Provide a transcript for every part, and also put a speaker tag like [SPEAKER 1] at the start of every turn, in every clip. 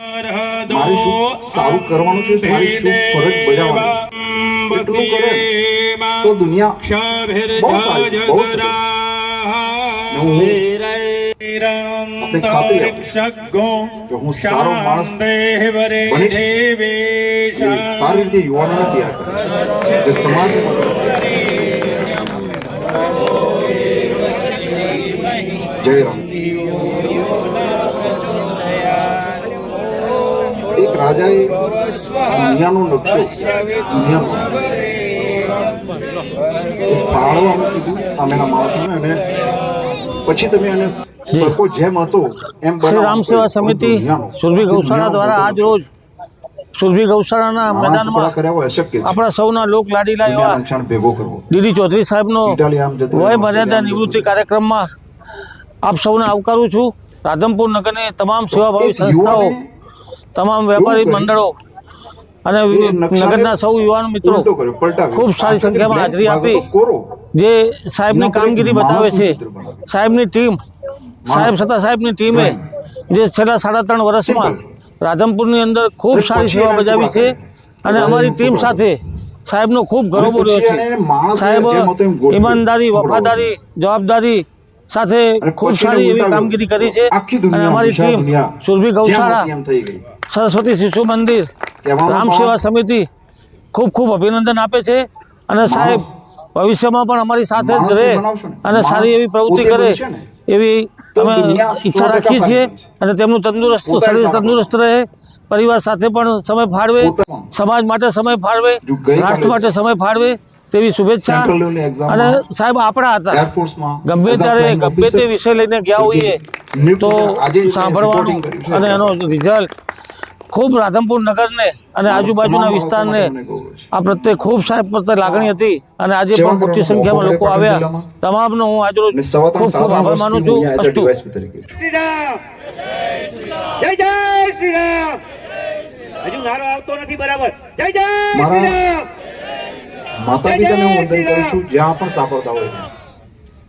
[SPEAKER 1] મારે શું સારું કરવાનું છે? મારી શું ફરજ બજાવવાની એટલું કરે. તો દુનિયા બહુ સારી બહુ સરસ. હું સારો માણસ સારી રીતે યુવાનોને તૈયાર કરે સમાજ જય રામ. દુનિયાનો નકશો. એ કીધું સામેના માણસોને અને પછી તમે એને સરખો જેમ હતો એમ
[SPEAKER 2] શ્રી રામ સેવા સમિતિ સુરભી ગૌશાળા દ્વારા આજ રોજ સુરભી ગૌશાળાના મેદાનમાં. આપણા સૌના લોક લાડીલા એવા ડીડી ચૌધરી સાહેબનો વય મર્યાદા નિવૃત્તિ કાર્યક્રમમાં આપ સૌને આવકારું છું. રાધનપુર નગરની તમામ સેવાભાવી સંસ્થાઓ તમામ વેપારી મંડળો અને નગરના સૌ યુવાન મિત્રો. ખૂબ સારી સંખ્યામાં હાજરી આપી. જે સાહેબની કામગીરી બતાવે છે. સાહેબની ટીમ સાહેબ સત્તા સાહેબની ટીમે જે છેલ્લા સાડા ત્રણ વર્ષમાં રાધનપુરની અંદર ખૂબ સારી સેવા બજાવી છે અને અમારી ટીમ સાથે સાહેબનો ખૂબ ગૌરવ રહ્યો છે સાહેબ. ઈમાનદારી વફાદારી જવાબદારી સાથે ખૂબ સારી એવી કામગીરી કરી છે અને અમારી ટીમ સુરભી ગૌશાળા. સરસ્વતી શિશુ મંદિર
[SPEAKER 1] કહેવામાં
[SPEAKER 2] રામ સેવા સમિતિ ખૂબ ખૂબ અભિનંદન આપે છે અને સાહેબ ભવિષ્યમાં પણ અમારી સાથે જ રહે અને સારી એવી પ્રવૃત્તિ કરે એવી અમે ઈચ્છા રાખીએ છીએ અને તેમનું તંદુરસ્ત શરીર તંદુરસ્ત રહે પરિવાર સાથે પણ સમય ફાળવે સમાજ માટે સમય ફાળવે રાષ્ટ્ર માટે સમય ફાળવે તેવી શુભેચ્છા અને સાહેબ આપણા હતા ગમે ત્યારે ગમે તે વિષય લઈને ગયા હોઈએ તો. સાંભળવાનું. અને એનો રિઝલ્ટ ખૂબ રાધનપુર નગરને અને આજુબાજુના વિસ્તારને. આ પ્રત્યે ખૂબ સાહેબ પ્રત્યે લાગણી હતી અને આજે પણ મોટી સંખ્યામાં લોકો આવ્યા. તમામનો હું આજરોજ ખૂબ ખૂબ આભાર માનું છું. અસ્તુ.
[SPEAKER 3] જય જય શ્રી રામ હજુ નારો આવતો નથી બરાબર. જય જય શ્રી રામ
[SPEAKER 1] માતા પિતાને હું વંદન કરું છું જ્યાં પણ સાંભળતા હોય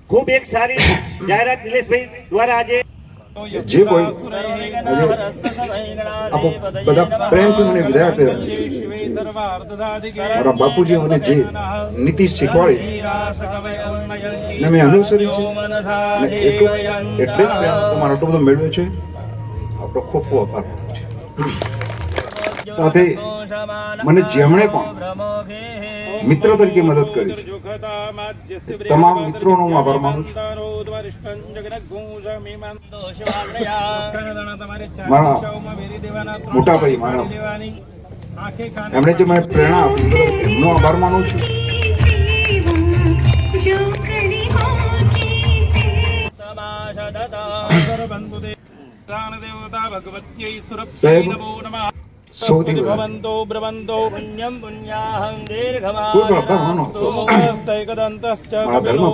[SPEAKER 3] ખૂબ એક સારી જાહેરાત નિલેશભાઈ દ્વારા આજે
[SPEAKER 1] જે કોઈ બધા પ્રેમથી મને વિદાય આપ્યા મારા બાપુજી મને જે નીતિ શીખવાડી ને મેં અનુસરી છે. એટલું એટલે જ મારો આટલો બધો મેળવ્યો છે. આપણો ખૂબ ખૂબ આભાર સાથે મને જેમણે પણ મિત્ર તરીકે મદદ કરી તમામ મિત્રોનો હું આભાર માનું છું. મારા મોટા ભાઈ મારા એમણે જે મને પ્રેરણા આપી, એમનો આભાર માનું છું. સાહેબ સૌથી
[SPEAKER 4] ભવંતો બ્રવંતો પુણ્યમ પુણ્યાહં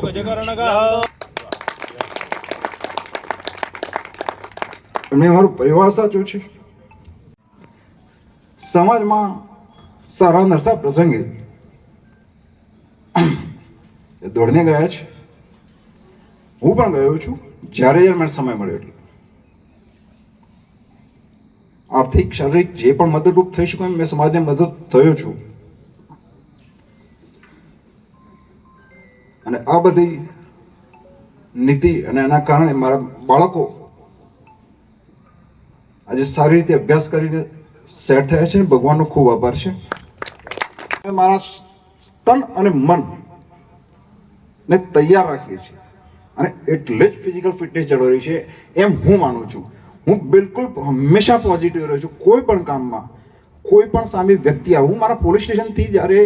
[SPEAKER 4] ગજકર્ણકઃ
[SPEAKER 1] એમણે મારો પરિવાર સાચો છે. સમાજમાં સારા નરસા પ્રસંગે દોડને ગયા છે. હું પણ ગયો છું. જ્યારે જ્યારે મને સમય મળ્યો એટલે. આર્થિક, શારીરિક જે પણ મદદરૂપ થઈ શકું એમ મેં સમાજને મદદ થયો છું. અને આ બધી નીતિ અને એના કારણે મારા બાળકો આજે સારી રીતે અભ્યાસ કરીને સેટ થયા છે ભગવાનનો ખૂબ આભાર છે. મારા તન અને મન ને તૈયાર રાખીએ છીએ. અને એટલે જ ફિઝિકલ ફિટનેસ જરૂરી છે એમ હું માનું છું. હું બિલકુલ હંમેશા પોઝિટિવ રહ્યો છું. કોઈ પણ કામમાં, કોઈ પણ સામે વ્યક્તિ આવે, હું મારા પોલીસ સ્ટેશનથી જ્યારે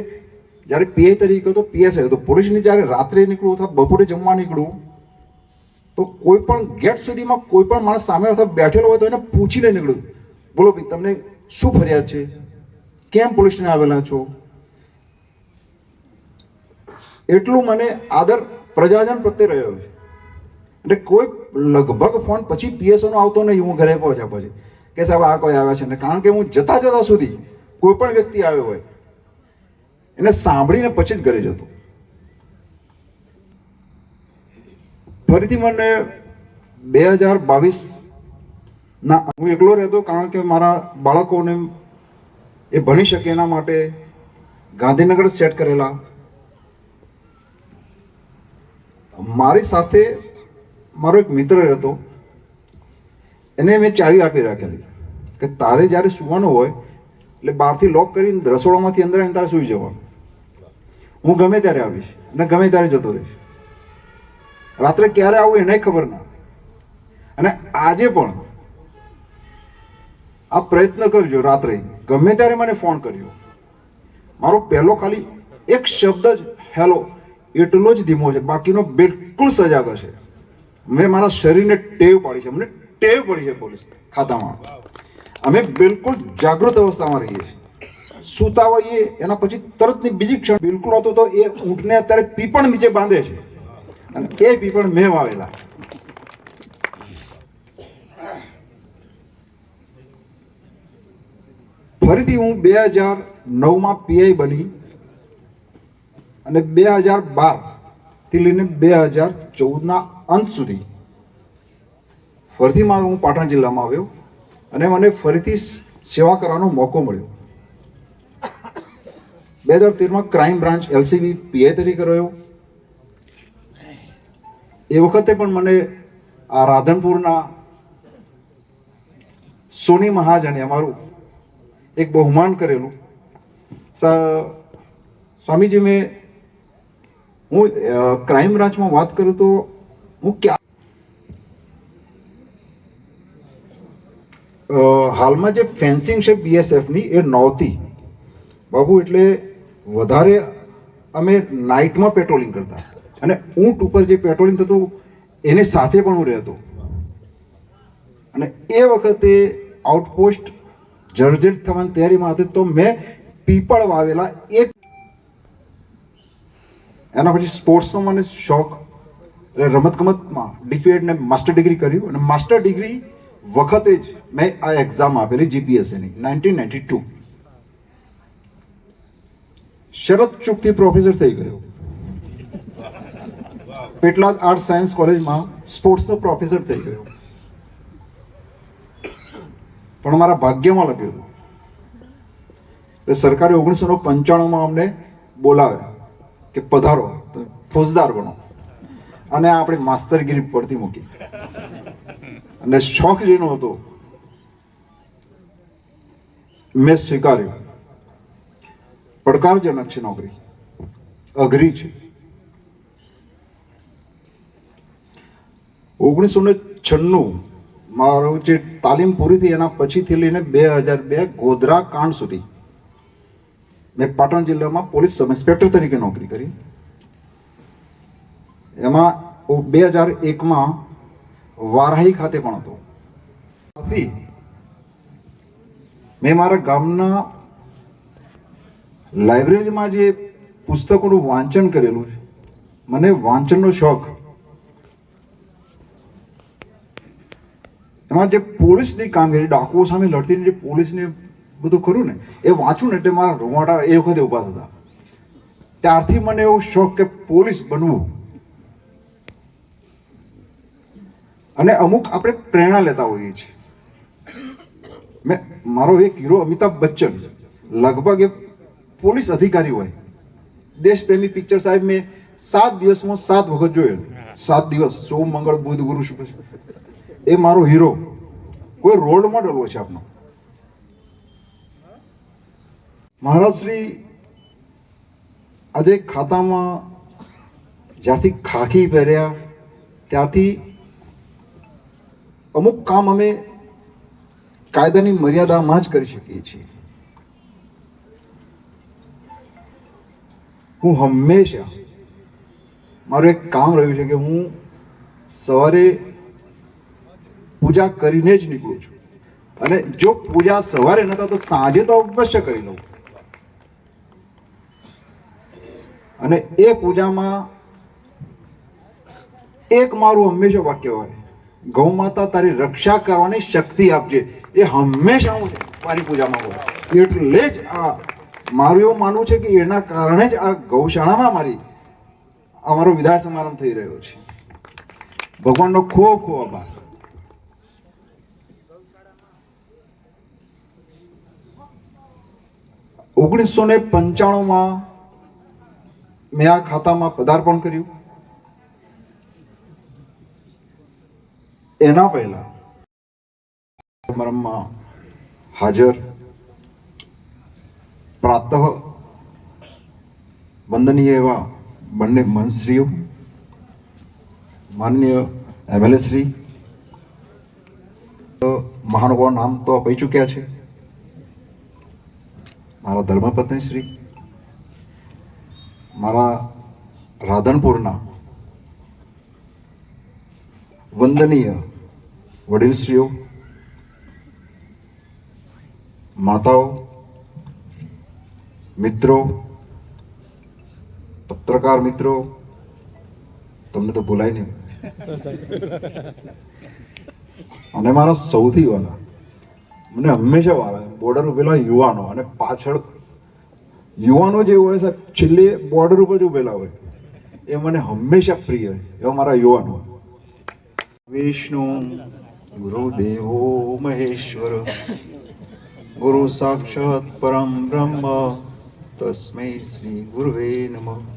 [SPEAKER 1] જ્યારે પીઆઈ તરીકે હતો પીએસ હતો પોલીસની જ્યારે રાત્રે નીકળું અથવા બપોરે જમવા નીકળું, તો કોઈ પણ ગેટ સુધીમાં કોઈ પણ માણસ સામે અથવા બેઠેલો હોય તો એને પૂછીને નીકળ્યું બોલો ભાઈ, તમને શું ફરિયાદ છે? કેમ પોલીસ સ્ટેશન આવેલા છો? એટલું મને આદર પ્રજાજન પ્રત્યે રહ્યો છે. એટલે કોઈ લગભગ ફોન પછી પીએસઓનો આવતો નહીં, હું ઘરે પહોંચ્યા પછી. કે સાહેબ, આ કોઈ આવ્યા છે? ને કારણ કે હું જતા જતા સુધી કોઈ પણ વ્યક્તિ આવ્યો હોય, એને સાંભળીને પછી જ ઘરે જતો. ફરીથી મને બે હજાર બાવીસ ના હું એકલો રહેતો કારણ કે મારા બાળકોને એ ભણી શકે એના માટે ગાંધીનગર સેટ કરેલા. મારી સાથે મારો એક મિત્ર હતો, એને મેં ચાવી આપી રાખેલી કે તારે જ્યારે સૂવાનું હોય, એટલે બહારથી લોક કરીને રસોડામાંથી અંદર આવીને તારે સૂઈ જવાનું. હું ગમે ત્યારે આવીશ અને ગમે ત્યારે જતો રહીશ. રાત્રે ક્યારે આવું એને ખબર ના. અને આજે પણ આ પ્રયત્ન કરજો રાત્રે. ગમે ત્યારે મને ફોન કરજો મારો પહેલો ખાલી એક શબ્દ જ હેલો એટલો જ ધીમો છે. બાકીનો બિલકુલ સજાગ છે મેં મારા શરીરને ટેવ પાડી છે. મને ટેવ પડી છે પોલીસ ખાતામાં. અમે બિલકુલ જાગૃત અવસ્થામાં રહીએ છીએ. સૂતા હોઈએ, એના પછી તરતની બીજી ક્ષણ બિલકુલ હતો તો એ ઊંટને અત્યારે પીપણ નીચે બાંધે છે. અને એ પીપણ મેં વાવેલા. ફરીથી હું બે હજાર નવમાં પીઆઈ બની અને બે હજાર બારથી લઈને બે હજાર ચૌદના અંત સુધી. ફરીથી હું પાટણ જિલ્લામાં આવ્યો અને મને ફરીથી સેવા કરવાનો મોકો મળ્યો. બે હજાર તેરમાં ક્રાઇમ બ્રાન્ચ એલસીબી પીઆઈ તરીકે રહ્યો. એ વખતે પણ મને આ રાધનપુરના સોની મહાજને અમારું એક બહુમાન કરેલું. સ્વામીજી મેં હું ક્રાઇમ બ્રાન્ચમાં વાત કરું તો હું ક્યાં હાલમાં જે ફેન્સિંગ છે બીએસએફની એ નહોતી બાબુ, એટલે વધારે અમે નાઇટમાં પેટ્રોલિંગ કરતા. અને ઊંટ ઉપર જે પેટ્રોલિંગ થતું, એની સાથે પણ હું રહેતો. અને એ વખતે આઉટપોસ્ટ જર્જરિત થવાની તૈયારીમાં હતી તો મેં પીપળ વાવેલા એક એના પછી સ્પોર્ટ્સનો મને શોખ એટલે રમતગમતમાં ડીફીએડને માસ્ટર ડિગ્રી કર્યું અને માસ્ટર ડિગ્રી વખતે જ મેં આ એક્ઝામ આપેલી જીપીએસસીની નાઇન્ટીન નાઇન્ટી ટુ શરદ ચૂકથી પ્રોફેસર થઈ ગયો. પેટલાદ આર્ટ સાયન્સ કોલેજમાં સ્પોર્ટ્સનો પ્રોફેસર થઈ ગયો. પણ મારા ભાગ્યમાં લખ્યું હતું. એટલે સરકારે ઓગણીસો પંચાણુંમાં અમને બોલાવ્યા. કે પધારો ફોજદાર બનો. અને આપણે માસ્તરગીરી પડતી મૂકી. અને શોખ જેનો હતો, મેં સ્વીકાર્યો. પડકારજનક છે નોકરી. અઘરી છે. ઓગણીસો ને છન્નું મારો જે તાલીમ પૂરી થઈ એના પછીથી લઈને બે હજાર બે ગોધરા કાંડ સુધી. મેં પાટણ જિલ્લામાં પોલીસ સબ ઇન્સ્પેક્ટર તરીકે નોકરી કરી. એમાં બે હજાર એકમાં વારાહી ખાતે પણ હતો. મેં મારા ગામના લાઇબ્રેરીમાં જે પુસ્તકોનું વાંચન કરેલું છે, મને વાંચનનો શોખ. એમાં જે પોલીસની કામગીરી, ડાકુઓ સામે લડતી જે પોલીસને બધું ખરું ને, એ વાંચું ને એટલે મારા રૂવાટા એ વખતે ઊભા થતા. ત્યારથી મને એવો શોખ કે પોલીસ બનવું. અને અમુક આપણે પ્રેરણા લેતા હોઈએ છીએ. મેં, મારો એક હીરો અમિતાભ બચ્ચન, લગભગ એ પોલીસ અધિકારી હોય. દેશપ્રેમી પિક્ચર સાહેબ મેં સાત દિવસમાં સાત વખત જોયો. સાત દિવસ, સોમ, મંગળ, બુધ, ગુરુ, શુક્ર. એ મારો હીરો. કોઈ રોલ મોડલ હોય છે આપનો. મહારાજ શ્રી આજે ખાતામાં જ્યારથી ખાખી પહેર્યા, ત્યારથી અમુક કામ અમે કાયદાની મર્યાદામાં જ કરી શકીએ છીએ. હું હંમેશા મારું એક કામ રહ્યું છે કે હું સવારે પૂજા કરીને જ નીકળું છું. અને જો પૂજા સવારે નતા તો સાંજે તો અવશ્ય કરી લઉં. અને એ પૂજામાં એક મારું હંમેશા વાક્ય હોય, ગૌ માતા તારી રક્ષા કરવાની શક્તિ આપજે. એ હંમેશા હું મારી પૂજામાં હોય એટલે જ આ, મારું એવું માનવું છે કે એના કારણે જ આ ગૌશાળામાં મારી અમારો વિદાય સમારંભ થઈ રહ્યો છે. ભગવાનનો ખૂબ ખૂબ આભાર. ઓગણીસો ને પંચાણુંમાં મેં આ ખાતામાં પદાર્પણ કર્યું. એના પહેલા સમારંભમાં હાજર પ્રાતઃ વંદનીય એવા બંને મંત્રીઓ માન્ય એમએલએ શ્રી મહાનુભાવ નામ તો અપાઈ ચૂક્યા છે. મારા ધર્મપત્ની શ્રી મારા રાધનપુરના વંદનીય વડીલશ્રીઓ, માતાઓ, મિત્રો, પત્રકાર મિત્રો, તમને તો ભૂલાય નહીં. અને મારા સૌથી વાલા, મને હંમેશા વાલા બોર્ડર ઉભેલા યુવાનો અને પાછળ યુવાનો જે હોય સાહેબ, છેલ્લે બોર્ડર ઉપર જ ઉભેલા હોય. એ મને હંમેશા પ્રિય એવા મારા યુવાનો વિષ્ણુ ગુરુદેવો મહેશ્વર, ગુરુ સાક્ષાત પરમ બ્રહ્મ, તસ્મૈ શ્રી ગુરુવે નમઃ.